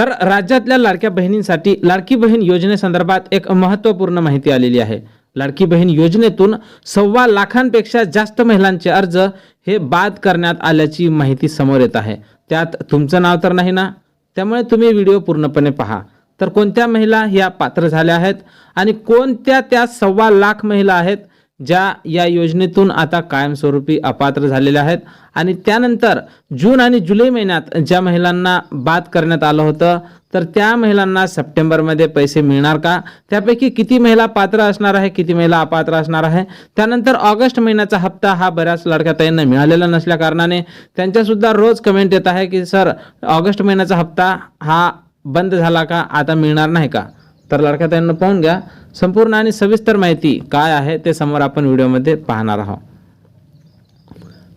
तर राज्यातल्या लाडक्या बहिणींसाठी लाडकी बहीण योजनेसंदर्भात एक महत्त्वपूर्ण माहिती आलेली आहे. लाडकी बहीण योजनेतून सव्वा लाखांपेक्षा जास्त महिलांचे अर्ज हे बाद करण्यात आल्याची माहिती समोर येत आहे. त्यात तुमचं नाव तर नाही ना? त्यामुळे तुम्ही व्हिडिओ पूर्णपणे पहा. तर कोणत्या महिला ह्या पात्र झाल्या आहेत आणि कोणत्या त्या सव्वा लाख महिला आहेत ज्या या योजनेतून आता कायमस्वरूपी अपात्र झालेल्या आहेत. आणि त्यानंतर जून आणि जुलै महिन्यात ज्या महिलांना बाद करण्यात आलं होतं तर त्या महिलांना सप्टेंबरमध्ये पैसे मिळणार का? त्यापैकी किती महिला पात्र असणार आहे किती महिला अपात्र असणार आहे? त्यानंतर ऑगस्ट महिन्याचा हप्ता हा बऱ्याच लडक्याताईंना मिळालेला नसल्या कारणाने त्यांच्यासुद्धा रोज कमेंट येत आहे की सर ऑगस्ट महिन्याचा हप्ता हा बंद झाला का? आता मिळणार नाही का? तर लाडक्या पाहून घ्या. संपूर्ण आणि सविस्तर माहिती काय आहे ते समोर आपण व्हिडिओमध्ये पाहणार आहोत.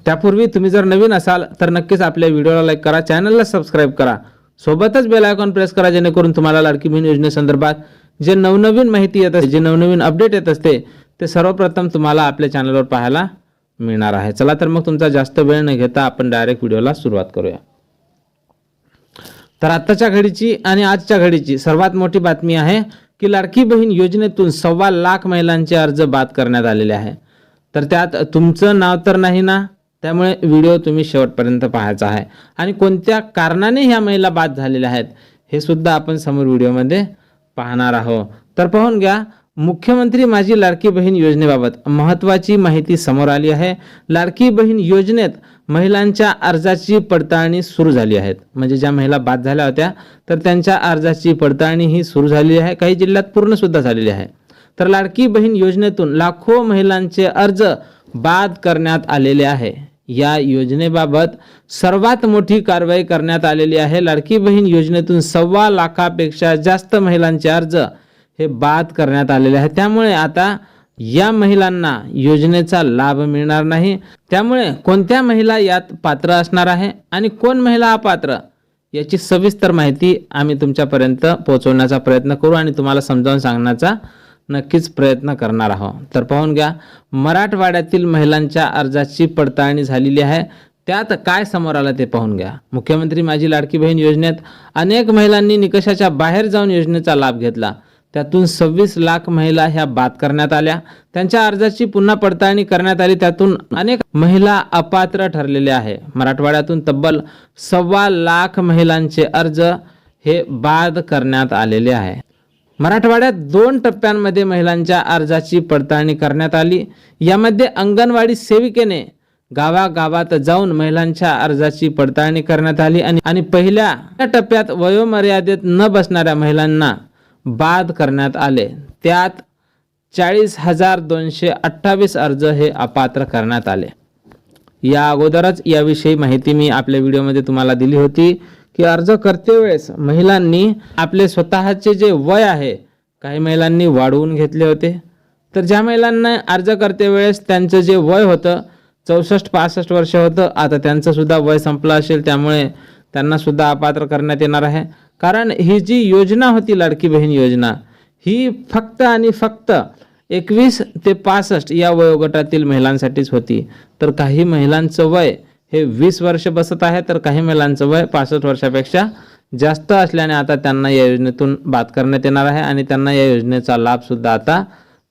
त्यापूर्वी तुम्ही जर नवीन असाल तर नक्कीच आपल्या व्हिडिओला लाईक करा चॅनलला सबस्क्राईब करा. सोबतच बेल आयकॉन प्रेस करा जेणेकरून तुम्हाला लाडकी बहीण योजनेसंदर्भात जे नवनवीन माहिती येत असते जे नवनवीन अपडेट येत असते ते सर्वप्रथम तुम्हाला आपल्या चॅनलवर पाहायला मिळणार आहे. चला तर मग तुमचा जास्त वेळ न घेता आपण डायरेक्ट व्हिडिओला सुरुवात करूया. तर आत्ताच्या घडीची आणि आजच्या घडीची सर्वात मोठी बातमी आहे की लाडकी बहीण योजनेतून सव्वा लाख महिलांचे अर्ज बाद करण्यात आलेले आहे. तर त्यात तुमचं नाव तर नाही ना? त्यामुळे व्हिडिओ तुम्ही शेवटपर्यंत पाहायचा आहे. आणि कोणत्या कारणाने ह्या महिला बाद झालेल्या आहेत हे सुद्धा आपण समोर व्हिडिओमध्ये पाहणार आहोत. तर पाहून घ्या मुख्यमंत्री माझी लाडकी बहीण योजनेबाबत महत्त्वाची माहिती समोर आली आहे. लाडकी बहीण योजनेत महिलांच्या अर्जाची पडताळणी सुरू झाली आहेत म्हणजे ज्या महिला बाद झाल्या होत्या तर त्यांच्या अर्जाची पडताळणी ही सुरू झालेली आहे. काही जिल्ह्यात पूर्णसुद्धा झालेली आहे. तर लाडकी बहीण योजनेतून लाखो महिलांचे अर्ज बाद करण्यात आलेले आहे. या योजनेबाबत सर्वात मोठी कारवाई करण्यात आलेली आहे. लाडकी बहीण योजनेतून सव्वा लाखापेक्षा जास्त महिलांचे अर्ज हे बाद करण्यात आलेले आहे. त्यामुळे आता या महिलांना योजनेचा लाभ मिळणार नाही. त्यामुळे कोणत्या महिला यात पात्र असणार आहे आणि कोण महिला अपात्र याची सविस्तर माहिती आम्ही तुमच्यापर्यंत पोहोचवण्याचा प्रयत्न करू आणि तुम्हाला समजावून सांगण्याचा नक्कीच प्रयत्न करणार आहोत. तर पाहून घ्या मराठवाड्यातील महिलांच्या अर्जाची पडताळणी झालेली आहे. त्यात काय समोर आलं ते पाहून घ्या. मुख्यमंत्री माझी लाडकी बहीण योजनेत अनेक महिलांनी निकषाच्या बाहेर जाऊन योजनेचा लाभ घेतला. त्यातून सव्वीस लाख महिला ह्या बाद करण्यात आल्या. त्यांच्या अर्जाची पुन्हा पडताळणी करण्यात आली. त्यातून अनेक महिला अपात्र ठरलेल्या आहे. मराठवाड्यातून तब्बल सव्वा लाख महिलांचे अर्ज हे बाद करण्यात आलेले आहे. मराठवाड्यात दोन टप्प्यांमध्ये महिलांच्या अर्जाची पडताळणी करण्यात आली. यामध्ये अंगणवाडी सेविकेने गावागावात जाऊन महिलांच्या अर्जाची पडताळणी करण्यात आली आणि आणि पहिल्या टप्प्यात वयोमर्यादेत न बसणाऱ्या महिलांना बाद करण्यात आले. त्यात चाळीस हजार दोनशे अठ्ठावीस अर्ज हे अपात्र करण्यात आले. या अगोदरच याविषयी माहिती मी आपल्या व्हिडिओमध्ये तुम्हाला दिली होती की अर्ज करते वेळेस महिलांनी आपले स्वतःचे जे वय आहे काही महिलांनी वाढवून घेतले होते. तर ज्या महिलांना अर्ज करते वेळेस त्यांचं जे वय होतं चौसष्ट पासष्ट वर्ष होतं आता त्यांचंसुद्धा वय संपलं असेल त्यामुळे त्यांनासुद्धा अपात्र करण्यात येणार आहे. कारण ही जी योजना होती लाडकी बहीण योजना ही फक्त आणि फक्त एकवीस ते पासष्ट या वयोगटातील महिलांसाठीच होती. तर काही महिलांचं वय हे वीस वर्ष बसत आहे तर काही महिलांचं वय पासष्ट वर्षापेक्षा जास्त असल्याने आता त्यांना या योजनेतून बाद करण्यात येणार आहे आणि त्यांना या योजनेचा लाभसुद्धा आता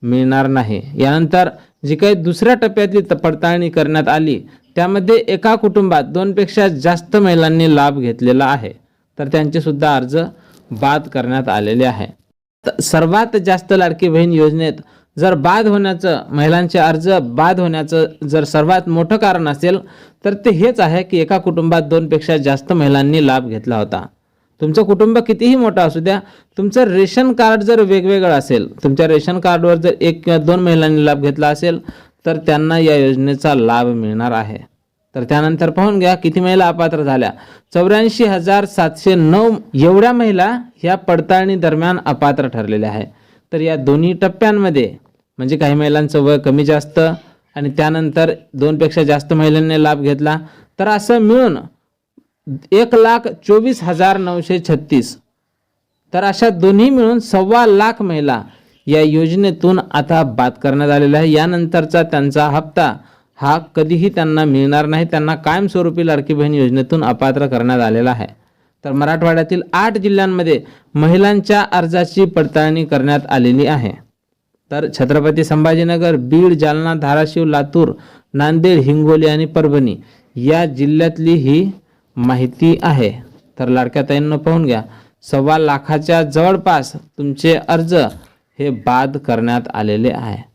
मिळणार नाही. यानंतर जी काही दुसऱ्या टप्प्यातली त- पडताळणी करण्यात आली त्यामध्ये एका कुटुंबात दोनपेक्षा जास्त महिलांनी लाभ घेतलेला आहे. तर त्यांचेसुद्धा अर्ज बाद करण्यात आलेले आहे. सर्वात जास्त लाडकी बहीण योजनेत जर बाद होण्याचं महिलांचे अर्ज बाद होण्याचं जर सर्वात मोठं कारण असेल तर ते हेच आहे की एका कुटुंबात दोनपेक्षा जास्त महिलांनी लाभ घेतला होता. तुमचं कुटुंब कितीही मोठं असू द्या तुमचं रेशन कार्ड जर वेगवेगळं असेल तुमच्या रेशन कार्डवर जर एक किंवा दोन महिलांनी लाभ घेतला असेल तर त्यांना या योजनेचा लाभ मिळणार आहे. तर त्यानंतर पाहून घ्या किती महिला अपात्र झाल्या? चौऱ्याऐंशी हजार सातशे नऊ एवढ्या महिला ह्या पडताळणी दरम्यान अपात्र ठरलेल्या आहे तर या दोन्ही टप्प्यांमध्ये म्हणजे काही महिलांचं वय कमी जास्त आणि त्यानंतर दोनपेक्षा जास्त महिलांनी लाभ घेतला तर असं मिळून एक लाख चोवीस हजार नऊशे छत्तीस. तर अशा दोन्ही मिळून सव्वा लाख महिला या योजनेतून आता बाद करण्यात आलेल्या आहे यानंतरचा त्यांचा हप्ता हा कधीही त्यांना मिळणार नाही त्यांना कायमस्वरूपी लाडकी बहीण योजनेतून अपात्र करण्यात आलेला आहे. तर मराठवाड्यातील आठ जिल्ह्यांमध्ये महिलांच्या अर्जाची पडताळणी करण्यात आलेली आहे. तर छत्रपती संभाजीनगर बीड जालना धाराशिव लातूर नांदेड हिंगोली आणि परभणी या जिल्ह्यातली ही माहिती आहे. तर लाडक्या ताईंना पाहून घ्या. सव्वा लाखाच्या जवळपास तुमचे अर्ज हे बाद करण्यात आलेले आहे.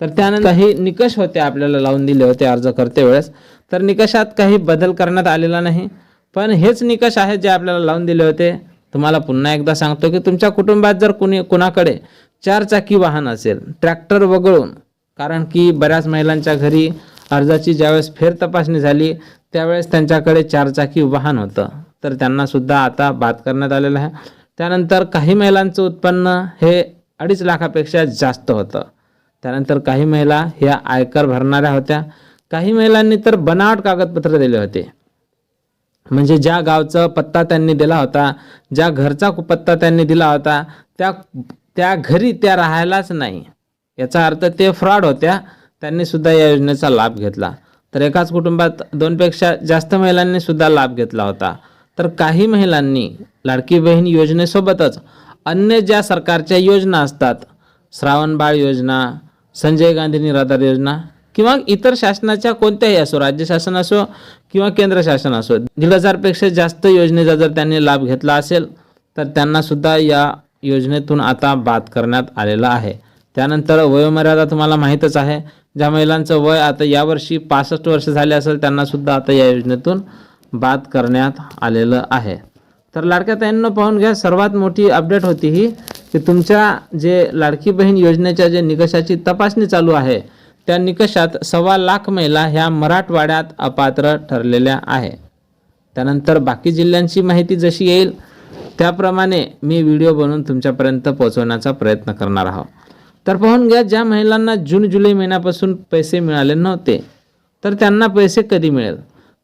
तर त्यानंतर काही निकष होते आपल्याला लावून दिले होते अर्ज करते वेळेस. तर निकषात काही बदल करण्यात आलेला नाही. पण हेच निकष आहेत जे आपल्याला लावून दिले होते. तुम्हाला पुन्हा एकदा सांगतो की तुमच्या कुटुंबात जर कुणी कुणाकडे चारचाकी वाहन असेल ट्रॅक्टर वगळून कारण की बऱ्याच महिलांच्या घरी अर्जाची ज्यावेळेस फेर तपासणी झाली त्यावेळेस त्यांच्याकडे चारचाकी वाहन होतं. तर त्यांनासुद्धा आता बाद करण्यात आलेलं आहे. त्यानंतर काही महिलांचं उत्पन्न हे अडीच लाखापेक्षा जास्त होतं. त्यानंतर काही महिला ह्या आयकर भरणाऱ्या होत्या. काही महिलांनी तर बनावट कागदपत्र दिले होते. म्हणजे ज्या गावचा पत्ता त्यांनी दिला होता ज्या घरचा पत्ता त्यांनी दिला होता त्या त्या घरी त्या राहायलाच नाही. याचा अर्थ ते फ्रॉड होत्या. त्यांनी सुद्धा या योजनेचा लाभ घेतला. तर एकाच कुटुंबात दोनपेक्षा जास्त महिलांनी सुद्धा लाभ घेतला होता. तर काही महिलांनी लाडकी बहीण योजनेसोबतच अन्य ज्या सरकारच्या योजना असतात श्रावण बाळ योजना संजय गांधी निराधार योजना किंवा इतर शासनाच्या कोणत्याही असो राज्य शासन असो किंवा केंद्र शासन असो दीड हजारपेक्षा जास्त योजनेचा जर त्यांनी लाभ घेतला असेल तर त्यांनासुद्धा या योजनेतून आता बाद करण्यात आलेला आहे. त्यानंतर वयोमर्यादा तुम्हाला माहीतच आहे. ज्या महिलांचं वय आता यावर्षी पासष्ट वर्ष झाले असेल त्यांनासुद्धा आता या योजनेतून बाद करण्यात आलेलं आहे. तर लाडक्या ताईंना पाहून घ्या सर्वात मोठी अपडेट होती ही की तुमच्या जे लाडकी बहीण योजनेच्या जे निकषाची तपासणी चालू आहे त्या निकषात सव्वा लाख महिला ह्या मराठवाड्यात अपात्र ठरलेल्या आहे. त्यानंतर बाकी जिल्ह्यांची माहिती जशी येईल त्याप्रमाणे मी व्हिडिओ बनवून तुमच्यापर्यंत पोहोचवण्याचा प्रयत्न करणार आहोत. तर पाहून घ्या ज्या महिलांना जून जुलै महिन्यापासून पैसे मिळाले नव्हते तर त्यांना पैसे कधी मिळेल?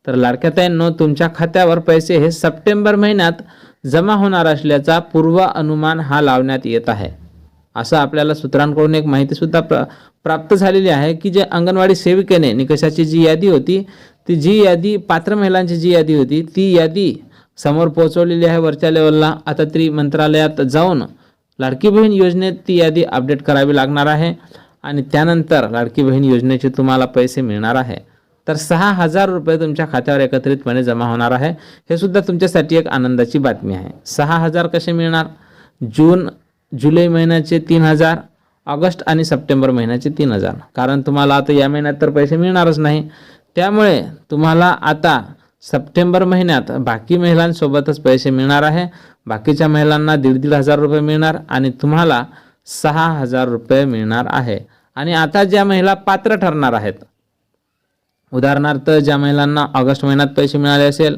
तर लाडक्या ताईंनो तुमच्या खात्यावर पैसे हे सप्टेंबर महिन्यात जमा होणार असल्याचा पूर्व अनुमान हा लावण्यात येत आहे. असं आपल्याला सूत्रांकडून एक माहितीसुद्धा प्र प्राप्त झालेली आहे की जे अंगणवाडी सेविकेने निकषाची जी यादी होती ती जी यादी पात्र महिलांची जी यादी होती ती यादी समोर पोहोचवलेली आहे वरच्या लेवलला. आता तरी मंत्रालयात जाऊन लाडकी बहीण योजनेत ती यादी अपडेट करावी लागणार आहे आणि त्यानंतर लाडकी बहीण योजनेचे तुम्हाला पैसे मिळणार आहे. तर सहा हजार रुपये तुमच्या खात्यावर एकत्रितपणे जमा होणार आहे. हे सुद्धा तुमच्यासाठी एक आनंदाची बातमी आहे. सहा हजार कसे मिळणार? जून जुलै महिन्याचे तीन हजार ऑगस्ट आणि सप्टेंबर महिन्याचे तीन हजार. कारण तुम्हाला आता या महिन्यात तर पैसे मिळणारच नाही. त्यामुळे तुम्हाला आता सप्टेंबर महिन्यात बाकी महिलांसोबतच पैसे मिळणार आहे. बाकीच्या महिलांना दीड दीड हजार रुपये मिळणार आणि तुम्हाला सहा हजार रुपये मिळणार आहे. आणि आता ज्या महिला पात्र ठरणार आहेत उदाहरणार्थ ज्या महिलांना ऑगस्ट महिन्यात पैसे मिळाले असेल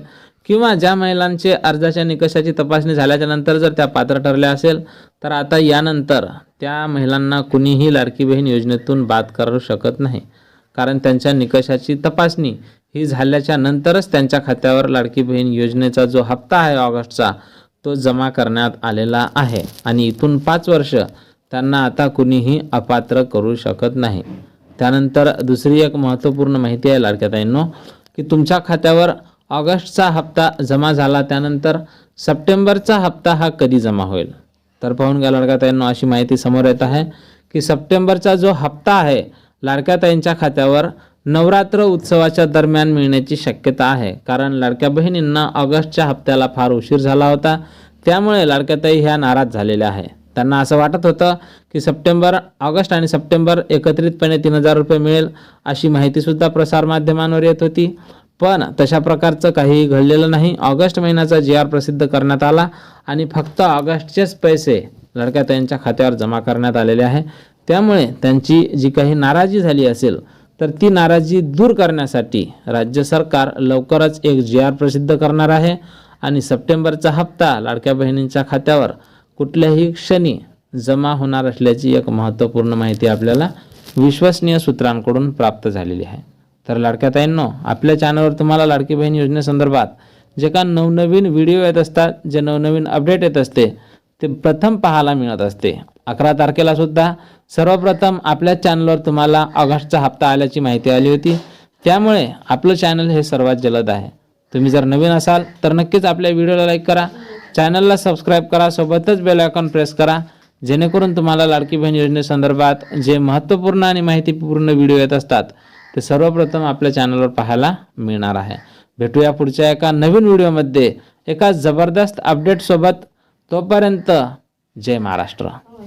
किंवा ज्या महिलांचे अर्जाच्या निकषाची तपासणी झाल्याच्यानंतर जर त्या पात्र ठरल्या असेल तर आता यानंतर त्या महिलांना कुणीही लाडकी बहीण योजनेतून बाद करू शकत नाही. कारण त्यांच्या निकषाची तपासणी ही झाल्याच्या नंतरच त्यांच्या खात्यावर लाडकी बहीण योजनेचा जो हप्ता आहे ऑगस्टचा तो जमा करण्यात आलेला आहे. आणि इथून पाच वर्ष त्यांना आता कुणीही अपात्र करू शकत नाही. त्यानंतर दुसरी एक महत्त्वपूर्ण माहिती आहे लाडक्या ताईंनो की तुमच्या खात्यावर ऑगस्टचा हप्ता जमा झाला त्यानंतर सप्टेंबरचा हप्ता हा कधी जमा होईल? तर पाहून घ्या लाडक्या ताईंनो अशी माहिती समोर येत आहे की सप्टेंबरचा जो हप्ता आहे लाडक्या ताईंच्या खात्यावर नवरात्र उत्सवाच्या दरम्यान मिळण्याची शक्यता आहे. कारण लाडक्या बहिणींना ऑगस्टच्या हप्त्याला फार उशीर झाला होता त्यामुळे लाडक्याताई ह्या नाराज झालेल्या आहे त्यांना असं वाटत होतं की सप्टेंबर ऑगस्ट आणि सप्टेंबर एकत्रितपणे तीन हजार रुपये मिळेल अशी माहितीसुद्धा प्रसारमाध्यमांवर येत होती. पण तशा प्रकारचं काहीही घडलेलं नाही. ऑगस्ट महिन्याचा जी आर प्रसिद्ध करण्यात आला आणि फक्त ऑगस्टचेच पैसे लडक्या त्यांच्या खात्यावर जमा करण्यात आलेले आहे. त्यामुळे त्यांची जी काही नाराजी झाली असेल तर ती नाराजी दूर करण्यासाठी राज्य सरकार लवकरच एक जी आर प्रसिद्ध करणार आहे. आणि सप्टेंबरचा हप्ता लाडक्या बहिणींच्या खात्यावर कुठल्याही क्षणी जमा होणार असल्याची एक महत्त्वपूर्ण माहिती आपल्याला विश्वसनीय सूत्रांकडून प्राप्त झालेली आहे. तर लाडक्या ताईंनो आपल्या चॅनलवर तुम्हाला लाडकी बहीण योजनेसंदर्भात जे का नवनवीन व्हिडिओ येत असतात जे नवनवीन अपडेट येत असते ते प्रथम पाहायला मिळत असते. अकरा तारखेला सुद्धा सर्वप्रथम आपल्या चॅनलवर तुम्हाला ऑगस्टचा हप्ता आल्याची माहिती आली होती. त्यामुळे आपलं चॅनल हे सर्वात जलद आहे. तुम्ही जर नवीन असाल तर नक्कीच आपल्या व्हिडिओला लाईक करा. चॅनलला सबस्क्राईब करा सोबतच बेल आयकॉन प्रेस करा जेणेकरून तुम्हाला लाडकी बहीण योजनेसंदर्भात जे महत्त्वपूर्ण आणि माहितीपूर्ण व्हिडिओ येत असतात ते सर्वप्रथम आपल्या चॅनलवर पाहायला मिळणार आहे. भेटूया पुढच्या एका नवीन व्हिडिओमध्ये एका जबरदस्त अपडेटसोबत तोपर्यंत जय महाराष्ट्र. हो,